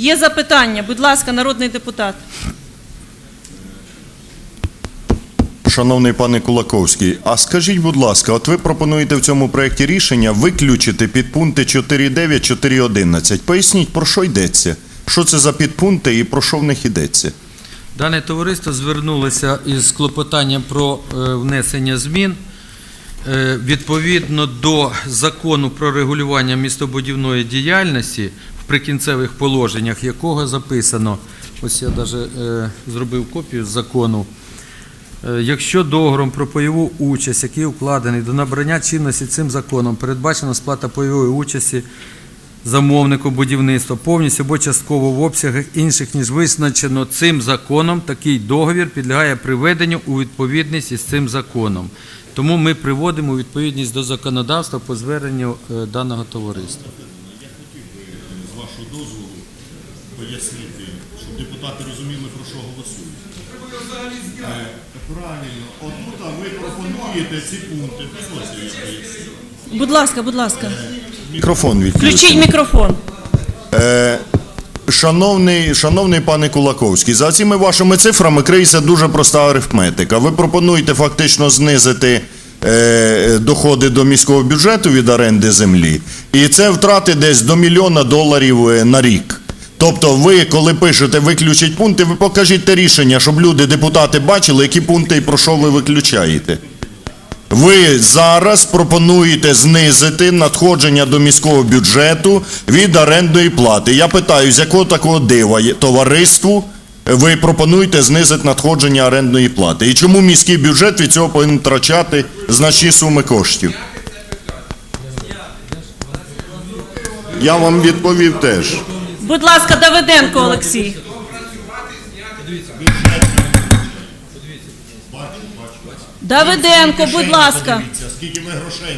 Є запитання, будь ласка, народний депутат. Шановний пане Кулаковський, а скажіть, будь ласка, от ви пропонуєте в цьому проєкті рішення виключити підпункти 4.9, 4.11. Поясніть, про що йдеться? Що це за підпункти і про що в них йдеться? Дане товариство звернулося із клопотанням про е, внесення змін Е, відповідно до закону про регулювання містобудівної діяльності, прикінцевих положеннях якого записано, ось я навіть зробив копію з закону. Е, Якщо договором про пайову участь, який укладений до набрання чинності цим законом, передбачена сплата пайової участі замовнику будівництва повністю або частково в обсягах інших, ніж визначено цим законом, такий договір підлягає приведенню у відповідність із цим законом. Тому ми приводимо відповідність до законодавства по зверненню е, даного товариства. Вашого дозволу пояснити, щоб депутати розуміли, про що голосують. Е, Правильно, отут ви пропонуєте ці пункти. Дозвольте, я поясню. Будь ласка, будь ласка. Мікрофон Включіть мікрофон. Шановний, шановний пане Кулаковський, за цими вашими цифрами криється дуже проста арифметика. Ви пропонуєте фактично знизити е, доходи до міського бюджету від оренди землі, і це втрати десь до мільйона доларів е, на рік. Тобто, ви, коли пишете виключить пункти, ви покажіть те рішення, щоб люди, депутати, бачили, які пункти і про що ви виключаєте. Ви зараз пропонуєте знизити надходження до міського бюджету від орендної плати. Я питаю, з якого такого дива товариству ви пропонуєте знизити надходження орендної плати? І чому міський бюджет від цього повинен втрачати значні суми коштів? Я вам відповів теж. Будь ласка, Давиденко Олексій. Давиденко, будь ласка.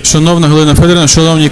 Шановна Галина Федорівна, шановні